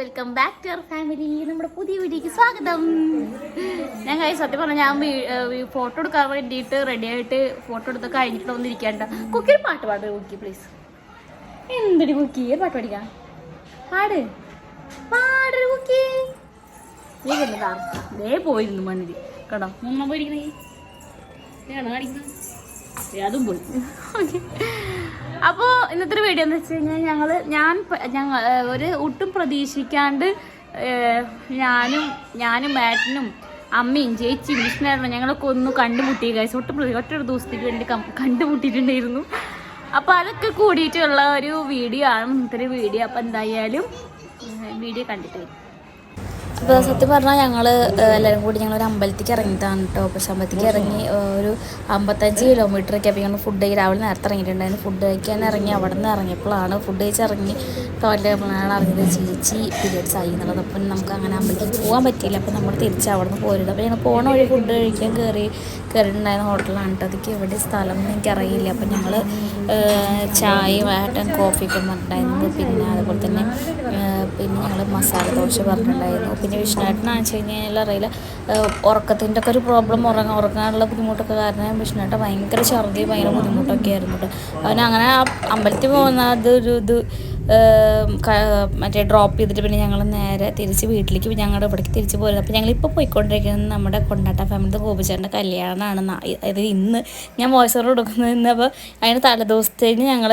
Welcome back to our family. നമ്മുടെ പുതിയ വീഡിയോക്ക് സ്വാഗതം. ഞാൻ കഴിഞ്ഞ സത്യം പറഞ്ഞാൽ ഞാൻ ഫോട്ടോ എടുക്കാൻ വേണ്ടിയിട്ട് റെഡി ആയിട്ട് ഫോട്ടോ എടുത്ത് കഴിഞ്ഞിട്ട് വന്നിരിക്കാണ്ട. കുക്കി ഒരു പാട്ട് പാട് കുക്കി പ്ലീസ് എന്തൊരു കുക്കി? ഒരു പാട്ട് പഠിക്കാം. പാട്. പാടൊരു കുക്കി. നീ ദേ പോയിരുന്നു മണ്ണിൽ കേട്ടോ മുമ്മ പോയിരിക്കണേ അതും പോയി. ഓക്കെ അപ്പോൾ ഇന്നത്തെ ഒരു വീഡിയോ എന്ന് വെച്ച് കഴിഞ്ഞാൽ ഞങ്ങൾ ഞാൻ ഞങ്ങൾ ഒരു ഒട്ടും പ്രതീക്ഷിക്കാണ്ട് ഞാനും ഞാനും മാറ്റിനും അമ്മയും ചേച്ചി മിഷനായിരുന്നു ഞങ്ങളൊക്കെ ഒന്ന് കണ്ടുമുട്ടി കഴിച്ചു ഒട്ടും ഒറ്റ ഒരു ദിവസത്തേക്ക് വേണ്ടി കണ്ടുമുട്ടിയിട്ടുണ്ടായിരുന്നു. അപ്പോൾ അതൊക്കെ കൂടിയിട്ടുള്ള ഒരു വീഡിയോ ആണ് ഇന്നത്തെ വീഡിയോ അപ്പോൾ എന്തായാലും വീഡിയോ കണ്ടിട്ട് അപ്പോൾ സത്യം പറഞ്ഞാൽ ഞങ്ങൾ എല്ലാവരും കൂടി ഞങ്ങൾ ഒരു അമ്പലത്തേക്ക് ഇറങ്ങിയതാണ് കേട്ടോ പക്ഷെ അമ്പലത്തേക്ക് ഇറങ്ങി ഒരു അമ്പത്തഞ്ച് കിലോമീറ്റർ ഒക്കെ അപ്പോൾ ഞങ്ങൾ ഫുഡ് രാവിലെ നേരത്തെ ഇറങ്ങിയിട്ടുണ്ടായിരുന്നു. ഫുഡ് കഴിക്കാൻ ഇറങ്ങി അവിടെ നിന്ന് ഇറങ്ങിയപ്പോഴാണ് ഫുഡ് കഴിച്ച് ഇറങ്ങി. ടോയ്ലറ്റ് ടോയ്ലറ്റിലാണ് അറിഞ്ഞത് ചേച്ചി പീരിയഡ്സ് ആയി എന്നുള്ളത്. അപ്പം നമുക്ക് അങ്ങനെ അമ്പലത്തേക്ക് പോകാൻ പറ്റിയില്ല. അപ്പം നമ്മൾ തിരിച്ച് അവിടെ നിന്ന് പോരുന്നത് അപ്പോൾ ഞങ്ങൾ പോണ വഴി ഫുഡ് കഴിക്കാൻ കയറി കയറിയിട്ടുണ്ടായിരുന്ന ഹോട്ടലാണ് കേട്ടോ അതൊക്കെ എവിടെ സ്ഥലം എന്ന് എനിക്കറിയില്ല. അപ്പം ഞങ്ങൾ ചായ ഏട്ടൻ കോഫിയൊക്കെ ഉണ്ടായിരുന്നത് പിന്നെ അതുപോലെ തന്നെ പിന്നെ ഞങ്ങൾ മസാല ദോശ പറഞ്ഞിട്ടുണ്ടായിരുന്നു. പിന്നെ വിഷ്ണുവേട്ടനാണെന്ന് വെച്ച് കഴിഞ്ഞാൽ അറിയില്ല. ഉറക്കത്തിന്റെ ഒക്കെ ഒരു പ്രോബ്ലം ഉറങ്ങാൻ ഉറങ്ങാനുള്ള ബുദ്ധിമുട്ടൊക്കെ കാരണം വിഷ്ണുവേട്ടൻ ഭയങ്കര ഛർദി ഭയങ്കര ബുദ്ധിമുട്ടൊക്കെ ആയിരുന്നു. അവനങ്ങനെ അങ്ങനെ അമ്പലത്തിൽ പോകുന്ന അതൊരു ഇത് മറ്റേ ഡ്രോപ്പ് ചെയ്തിട്ട് പിന്നെ ഞങ്ങൾ നേരെ തിരിച്ച് വീട്ടിലേക്ക് ഞങ്ങളുടെ ഇവിടേക്ക് തിരിച്ച് പോരുന്നത്. അപ്പോൾ ഞങ്ങളിപ്പോൾ പോയിക്കൊണ്ടിരിക്കുന്നത് നമ്മുടെ കൊണ്ടാട്ട ഫാമിലി ഗോപിച്ചേട്ടന്റെ കല്യാണമാണ് അതായത് ഇന്ന് ഞാൻ വോയിസ് ഓവർ കൊടുക്കുന്നത് ഇന്ന്. അപ്പോൾ അതിന് തലേദിവസത്തേന് ഞങ്ങൾ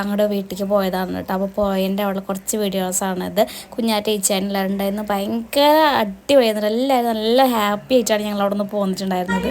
അങ്ങോട്ട് വീട്ടിലേക്ക് പോയതാണ് കേട്ടോ. അപ്പോൾ പോയതിന്റെ അവിടെ കുറച്ച് വീഡിയോസാണ് ഇത്. കുഞ്ഞാറ്റ ചേച്ചിയാണെല്ലാവരും ഉണ്ടായിരുന്നു ഭയങ്കര അടിപൊളിയായിരുന്നു. എല്ലാവരും നല്ല ഹാപ്പി ആയിട്ടാണ് ഞങ്ങൾ അവിടെ നിന്ന് പോന്നിട്ടുണ്ടായിരുന്നത്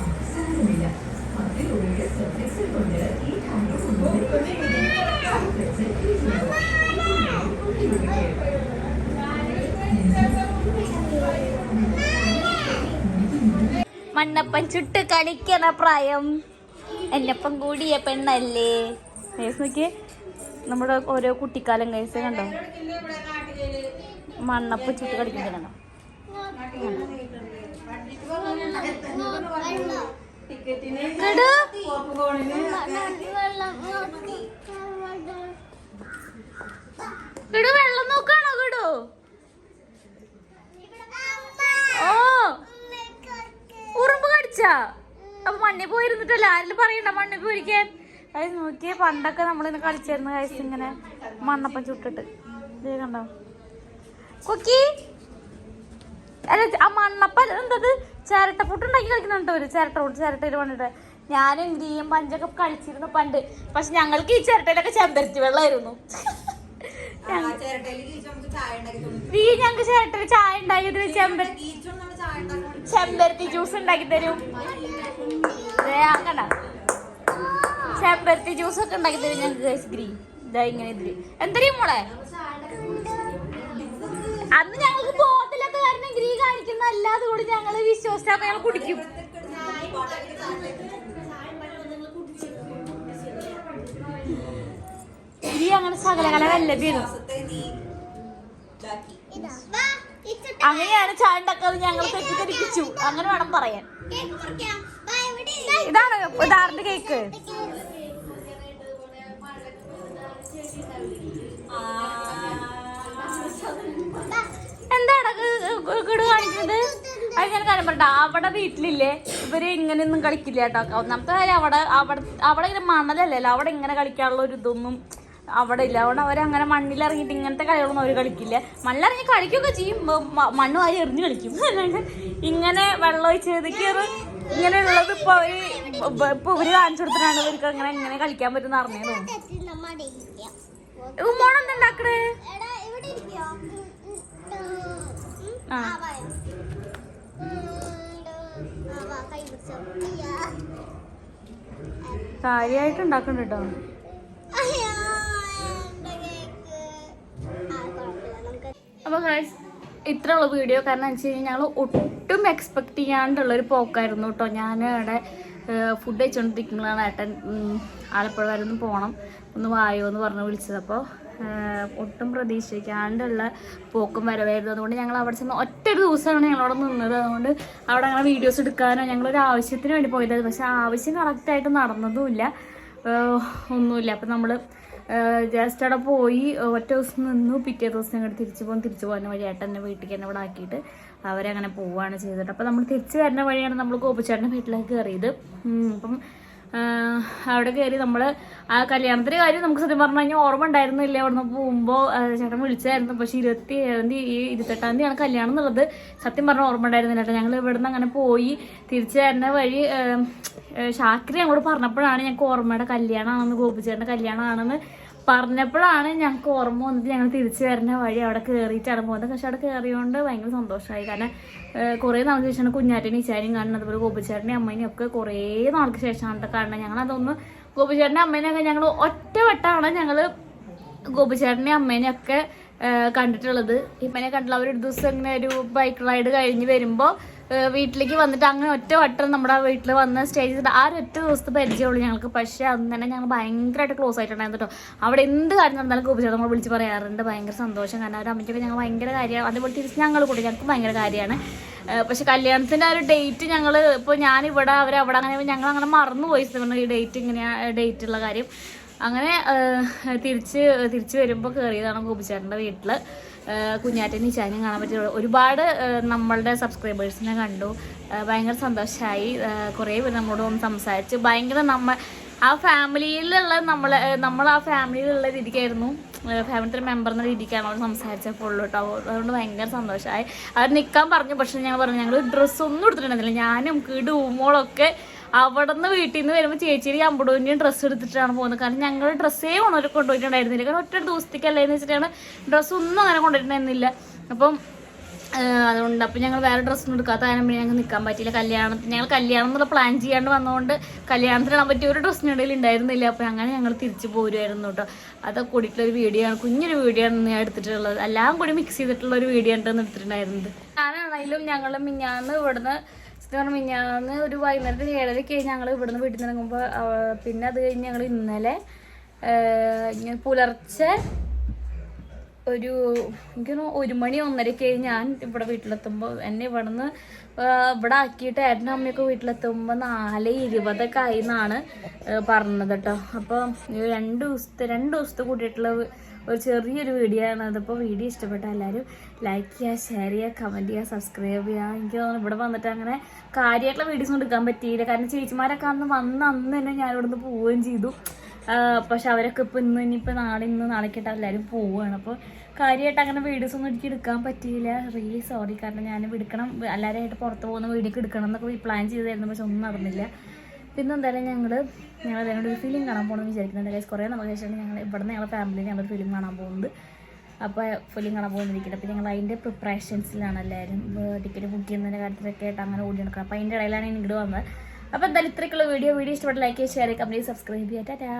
മണ്ണപ്പൻ ചുട്ട് കളിക്കണ പ്രായം. എന്നപ്പം കൂടിയ പെണ്ണല്ലേ? നോക്കിയേ. നമ്മുടെ ഓരോ കുട്ടിക്കാലം കേസ് കണ്ടോ? മണ്ണപ്പ ചുട്ട് കളിക്കുന്നത് എടോ. ഇടു വെള്ളം. നോക്കാണോ ഇടു ഓ. ഉറുമ്പ് കടിച്ചാ? അപ്പൊ മണ്ണി പോയിരുന്നിട്ടല്ല? ആരെങ്കിലും പറയണ്ട മണ്ണി പോയിരിക്കാൻ? അത് നോക്കിയേ പണ്ടൊക്കെ നമ്മളിന്ന് കളിച്ചായിരുന്നു കഴിച്ച് ഇങ്ങനെ മണ്ണപ്പം ചുട്ടിട്ട്. ഇതേ കണ്ടോ? കൊക്കി? അല്ല ആ മണ്ണപ്പം എന്തത്? ചിരട്ട പുട്ട് ഉണ്ടാക്കി കളിക്കുന്നുണ്ടോ ഒരു ചിരട്ട പുട്ട് ചിരട്ടയിൽ പണ്ടിട്ട് ഞാനും ഗ്രീയും പഞ്ചൊക്കെ കളിച്ചിരുന്നു പണ്ട്. പക്ഷെ ഞങ്ങൾക്ക് ഈ ചിരട്ടയിലൊക്കെ ചെമ്പരത്തി വെള്ളമായിരുന്നു. ഈ ഞങ്ങൾക്ക് ചിരട്ടയിൽ ചായ തരും. ചെമ്പരത്തി ചെമ്പരത്തി ജ്യൂസ് ഉണ്ടാക്കി തരും. കണ്ട? ചെമ്പരത്തി ജ്യൂസ് ഒക്കെ ഉണ്ടാക്കി തരും ഞങ്ങൾക്ക് ഗ്രീൻ ഇതാ ഇങ്ങനെ ഇതിൽ. എന്തരീ മോളെ? അന്ന് ഞങ്ങൾക്ക് ഗ്രീ അല്ലാതെ കൂടി ഞങ്ങൾ വിശ്വസിച്ചപ്പോ ഞങ്ങൾ കുടിക്കും ഇനി അങ്ങനെ സകലകല വല്ലഭ്യനും അങ്ങനെയാണ് ചാണ്ടൊക്കെ അത് ഞങ്ങൾ തെറ്റിദ്ധരിപ്പിച്ചു അങ്ങനെ വേണം പറയാൻ ഇതാണ് ഉദാഹരണ കേക്ക് എന്താണ് കാണിക്കുന്നത് അത് ഞാൻ കാര്യം പറഞ്ഞ അവിടെ വീട്ടിലില്ലേ ഇവർ ഇങ്ങനെയൊന്നും കളിക്കില്ല കേട്ടോ. ഒന്നാമത്തെ കാര്യം അവിടെ അവിടെ അവിടെ ഇങ്ങനെ മണലല്ലല്ലോ അവിടെ ഇങ്ങനെ കളിക്കാനുള്ള ഒരു ഇതൊന്നും അവിടെ ഇല്ല. അവിടെ അവരങ്ങനെ മണ്ണിലിറങ്ങിയിട്ട് ഇങ്ങനത്തെ കളികളൊന്നും അവർ കളിക്കില്ല. മണ്ണിലിറങ്ങി കളിക്കുകയൊക്കെ ചെയ്യും. മണ്ണ് വാരി എറിഞ്ഞു കളിക്കും. അല്ലാണ്ട് ഇങ്ങനെ വെള്ളം ഒഴിച്ച് കയറി ഇങ്ങനെയുള്ളത് ഇപ്പൊ അവർ ഇപ്പൊ ഇവർ കാണിച്ചു കൊടുത്തിട്ടാണ് ഇവർക്ക് അങ്ങനെ ഇങ്ങനെ കളിക്കാൻ പറ്റുന്ന അറിഞ്ഞത് ഉമ്മോണെന്താ ഉണ്ടാക്കണേ? ആ. കാര്യമായിട്ട് ഉണ്ടാക്കണ്ട കേട്ടോ അപ്പോൾ ഗൈസ് ഇത്ര ഉള്ള വീഡിയോ കാരണം വെച്ച് കഴിഞ്ഞാൽ ഞങ്ങൾ ഒട്ടും എക്സ്പെക്ട് ചെയ്യാണ്ടുള്ള ഒരു പോക്കായിരുന്നു കേട്ടോ ഞാൻ അവിടെ ഫുഡ് കഴിച്ചുകൊണ്ടിരിക്കുമ്പോഴാണ് ഏട്ടൻ ആലപ്പുഴ വരെ ഒന്ന് പോകണം ഒന്ന് വായോ എന്ന് പറഞ്ഞ് വിളിച്ചത്. അപ്പോൾ ഒട്ടും പ്രതീക്ഷിക്കാണ്ടുള്ള പോക്കും വരവായിരുന്നു. അതുകൊണ്ട് ഞങ്ങൾ അവിടെ ചെന്ന് ഒറ്റ ഒരു ദിവസമാണ് ഞങ്ങളവിടെ നിന്നത്. അതുകൊണ്ട് അവിടെ അങ്ങനെ വീഡിയോസ് എടുക്കാനോ ഞങ്ങളൊരു ആവശ്യത്തിന് വേണ്ടി പോയത് പക്ഷെ ആവശ്യം കറക്റ്റായിട്ട് നടന്നതുമില്ല. ഒന്നുമില്ല. അപ്പം നമ്മൾ ജസ്റ്റ് അവിടെ പോയി ഒറ്റ ദിവസം നിന്നു. പിറ്റേ ദിവസം ഞങ്ങൾ തിരിച്ചു പോകും തിരിച്ചു പോകുന്ന വഴി ഏട്ടൻ എന്നെ വീട്ടിലേക്ക് തന്നെ ഇവിടെ ആക്കിയിട്ട് അവരങ്ങനെ പോവുകയാണ് ചെയ്തിട്ട് അപ്പോൾ നമ്മൾ തിരിച്ചു വരുന്ന വഴിയാണ് നമ്മൾ ഗോപിച്ചേട്ടന്റെ വീട്ടിലേക്ക് കയറിയത്. അപ്പം അവിടെ കയറി നമ്മൾ ആ കല്യാണത്തിന്റെ കാര്യം നമുക്ക് സത്യം പറഞ്ഞു കഴിഞ്ഞാൽ ഓർമ്മ ഉണ്ടായിരുന്നില്ല. അവിടെ നിന്ന് ചേട്ടൻ വിളിച്ചായിരുന്നു. പക്ഷേ ഇരുപത്തി ഏഴാം തീയതി ഇരുപത്തെട്ടാം ആണ് കല്യാണം എന്നുള്ളത് സത്യം പറഞ്ഞാൽ ഓർമ്മ ഉണ്ടായിരുന്നില്ല ഞങ്ങൾ ഇവിടെ നിന്ന് അങ്ങനെ പോയി. തിരിച്ചു വരുന്ന വഴി ഷാക്രി അങ്ങോട്ട് പറഞ്ഞപ്പോഴാണ് ഞങ്ങൾക്ക് ഓർമ്മയുടെ കല്യാണമാണെന്ന് ഗോപിച്ചേട്ടന്റെ കല്യാണമാണെന്ന് പറഞ്ഞപ്പോഴാണ് ഞങ്ങൾക്ക് ഓർമ്മ വന്നിട്ട് ഞങ്ങൾ തിരിച്ചു വരുന്ന വഴി അവിടെ കയറിയിട്ടാണ് പോകുന്നത്. പക്ഷെ അവിടെ കയറിയോണ്ട് ഭയങ്കര സന്തോഷമായി. കാരണം കുറേ നാൾക്ക് ശേഷമാണ് കുഞ്ഞാറ്റനും ഇച്ചാനും കാണുന്നത്. അതുപോലെ ഗോപിച്ചേട്ടനെയും അമ്മേനെയും ഒക്കെ കുറേ നാൾക്ക് ശേഷമാണ് കാണുന്നത്. ഞങ്ങളതൊന്ന് ഗോപിച്ചേട്ടന്റെ അമ്മേനെയൊക്കെ ഞങ്ങൾ ഒറ്റവട്ടാണ് ഞങ്ങൾ ഗോപിച്ചേട്ടനെയും അമ്മേനെയും ഒക്കെ ഏഹ് കണ്ടിട്ടുള്ളത്. ഇമ്മനെ കണ്ടിട്ടുള്ള അവർ ഒരു ദിവസം ഇങ്ങനെ ഒരു ബൈക്ക് റൈഡ് കഴിഞ്ഞ് വരുമ്പോൾ വീട്ടിലേക്ക് വന്നിട്ട് അങ്ങനെ ഒറ്റ വട്ടം നമ്മുടെ വീട്ടിൽ വന്ന് സ്റ്റേ ചെയ്തിട്ട് ആ ഒറ്റ ദിവസത്തെ പരിചയമുള്ളൂ ഞങ്ങൾക്ക്. പക്ഷേ അന്ന് തന്നെ ഞങ്ങൾ ഭയങ്കരമായിട്ട് ക്ലോസ് ആയിട്ടുണ്ടായിരുന്നു കേട്ടോ. അവിടെ എന്ത് കാര്യം നടന്നാലും ഗോപിച്ചേട്ടൻ നമ്മൾ വിളിച്ച് പറയാറുണ്ട്. ഭയങ്കര സന്തോഷം. കാരണം അവർ അമ്മയ്ക്കൊക്കെ ഞങ്ങൾ ഭയങ്കര കാര്യമാണ് അതുപോലെ തിരിച്ച് ഞങ്ങൾ കൂടി ഞങ്ങൾക്ക് ഭയങ്കര കാര്യമാണ്. പക്ഷെ കല്യാണത്തിന്റെ ആ ഒരു ഡേറ്റ് ഞങ്ങൾ ഇപ്പോൾ ഞാനിവിടെ അവരവിടെ അങ്ങനെ ഞങ്ങൾ അങ്ങനെ മറന്നു പോയി ഈ ഡേറ്റ് ഇങ്ങനെയാണ് ഡേറ്റ് ഉള്ള കാര്യം. അങ്ങനെ തിരിച്ച് തിരിച്ച് വരുമ്പോൾ കയറിയതാണ് ഗോപിച്ചേട്ടന്റെ വീട്ടിൽ കുഞ്ഞാറ്റനി ഇച്ചാനും കാണാൻ പറ്റിയ ഒരുപാട് നമ്മളുടെ സബ്സ്ക്രൈബേഴ്സിനെ കണ്ടു. ഭയങ്കര സന്തോഷമായി കുറേ പേര് നമ്മളോട് ഒന്ന് സംസാരിച്ച്. ഭയങ്കര നമ്മ ആ ഫാമിലിയിലുള്ള നമ്മൾ നമ്മൾ ആ ഫാമിലിയിലുള്ള രീതിക്കായിരുന്നു. ഫാമിലിയുടെ മെമ്പർ എന്ന രീതിക്കാണ് അവർ സംസാരിച്ചപ്പോൾ ഉള്ളൂ കേട്ടോ അതുകൊണ്ട് ഭയങ്കര സന്തോഷമായി അവർ നിൽക്കാൻ പറഞ്ഞു. പക്ഷേ ഞങ്ങൾ പറഞ്ഞു ഞങ്ങൾ ഡ്രസ്സൊന്നും എടുത്തിട്ടുണ്ടായിരുന്നില്ല. ഞാനും കിടുമോളൊക്കെ അവിടെ നിന്ന് വീട്ടിൽ നിന്ന് വരുമ്പോൾ ചേച്ചിയുടെ അമ്പടൂന്റെയും ഡ്രസ്സ് എടുത്തിട്ടാണ് പോകുന്നത്. കാരണം ഞങ്ങൾ ഡ്രസ്സേ കൊണ്ടു കൊണ്ടുപോയിട്ടുണ്ടായിരുന്നില്ല. കാരണം ഒറ്റ ദിവസത്തേക്കല്ലേ എന്ന് വെച്ചിട്ടാണ് ഡ്രസ്സ് ഒന്നും അങ്ങനെ കൊണ്ടുപോയിട്ടുണ്ടായിരുന്നില്ല അപ്പം അതുകൊണ്ട് അപ്പം ഞങ്ങൾ വേറെ ഡ്രസ്സൊന്നും എടുക്കാത്ത കാരണം പിന്നെ ഞങ്ങൾക്ക് നിൽക്കാൻ പറ്റിയില്ല. കല്യാണത്തിന് ഞങ്ങൾ കല്യാണം എന്നുള്ള പ്ലാൻ ചെയ്യാണ്ട് വന്നതുകൊണ്ട് കല്യാണത്തിന് ഇടാൻ പറ്റിയ ഒരു ഡ്രസ്സിനിടയിൽ ഉണ്ടായിരുന്നില്ല അപ്പം അങ്ങനെ ഞങ്ങൾ തിരിച്ചു പോരുമായിരുന്നു കേട്ടോ അതൊക്കെ കൂടിയിട്ടുള്ള ഒരു വീഡിയോ ആണ്. കുഞ്ഞൊരു വീഡിയോ ആണ് ഞാൻ എടുത്തിട്ടുള്ളത്. എല്ലാം കൂടി മിക്സ് ചെയ്തിട്ടുള്ള ഒരു വീഡിയോ ആണ് എടുത്തിട്ടുണ്ടായിരുന്നത്. ഞാനാണെങ്കിലും ഞങ്ങൾ മിഞ്ഞാന്ന് ഇവിടുന്ന് സത്യം കഴിഞ്ഞാൽ മിഞ്ഞാന്ന് ഒരു വൈകുന്നേരത്തിന് ഏഴരയ്ക്ക് ഞങ്ങൾ ഇവിടുന്ന് വീട്ടിൽ നിന്ന് ഇറങ്ങുമ്പോൾ പിന്നെ അത് കഴിഞ്ഞ് ഞങ്ങൾ ഇന്നലെ പുലർച്ചെ ഒരു എനിക്ക് തോന്നുന്നു ഒരു മണി ഒന്നരയ്ക്ക് ഞാൻ ഇവിടെ വീട്ടിലെത്തുമ്പോൾ എന്നെ ഇവിടുന്ന് ഇവിടെ ആക്കിയിട്ട് ഏട്ടനും അമ്മയൊക്കെ വീട്ടിലെത്തുമ്പോൾ നാല് ഇരുപതൊക്കെ ആയി എന്നാണ് പറഞ്ഞത് കേട്ടോ. അപ്പം രണ്ട് ദിവസത്തെ രണ്ട് ദിവസത്തെ കൂട്ടിയിട്ടുള്ള ഒരു ചെറിയൊരു വീഡിയോ ആണ്. അതിപ്പോൾ വീഡിയോ ഇഷ്ടപ്പെട്ട എല്ലാവരും ലൈക്ക് ചെയ്യുക ഷെയർ ചെയ്യുക കമന്റ് ചെയ്യുക സബ്സ്ക്രൈബ് ചെയ്യുക. എനിക്ക് തോന്നുന്നു ഇവിടെ വന്നിട്ട് അങ്ങനെ കാര്യമായിട്ടുള്ള വീഡിയോസ് എടുക്കാൻ പറ്റിയില്ല. കാരണം ചേച്ചിമാരൊക്കെ അന്ന് വന്ന് അന്ന് തന്നെ ഞാൻ ഇവിടുന്ന് പോവുകയും ചെയ്തു. പക്ഷെ അവരൊക്കെ ഇപ്പോൾ ഇന്ന് ഇനിയിപ്പോൾ നാളെ ഇന്ന് നാളേക്കിട്ട് എല്ലാവരും പോവുകയാണ്. അപ്പോൾ കാര്യമായിട്ട് അങ്ങനെ വീഡിയോസ് ഒന്നും എനിക്ക് എടുക്കാൻ പറ്റിയില്ല. റിയലി സോറി കാരണം ഞാൻ എടുക്കണം. എല്ലാവരുമായിട്ട് പുറത്ത് പോകുന്ന വീഡിയോ എടുക്കണം എന്നൊക്കെ പ്ലാൻ ചെയ്തായിരുന്നു. പക്ഷെ ഒന്നും നടന്നില്ല. പിന്നെ എന്തായാലും ഞങ്ങൾ ഞങ്ങൾ ഞങ്ങളുടെ ഒരു ഫിലിം കാണാൻ പോകണമെന്ന് വിചാരിക്കുന്നുണ്ട്. ഗൈസ് കുറേ നമുക്ക് ശേഷം ഞങ്ങൾ ഇവിടെ നിന്ന് ഞങ്ങളുടെ ഫാമിലി ഞങ്ങൾ ഫിലിം കാണാൻ പോകുന്നത്. അപ്പോൾ ഫിലിം കാണാൻ പോകുന്നിരിക്കുന്നത് അപ്പോൾ ഞങ്ങൾ അതിന്റെ പ്രിപ്പറേഷൻസിലാണ് എല്ലാവരും ടിക്കറ്റ് ബുക്ക് ചെയ്യുന്നതിന്റെ കാര്യത്തിലൊക്കെ ആയിട്ട് അങ്ങനെ ഓടി നടക്കുക അപ്പോൾ അതിന്റെ ഇടയിലാണ് ഇങ്ങോട്ട് വന്നത്. അപ്പോൾ എന്തായാലും ഇത്രയ്ക്കുള്ള വീഡിയോ വീഡിയോ ഇഷ്ടപ്പെട്ട ലൈക്ക് ചെയ്യുക ഷെയർ ചെയ്യുക കമ്പനി സബ്സ്ക്രൈബ് ചെയ്യുക. ടാറ്റാ.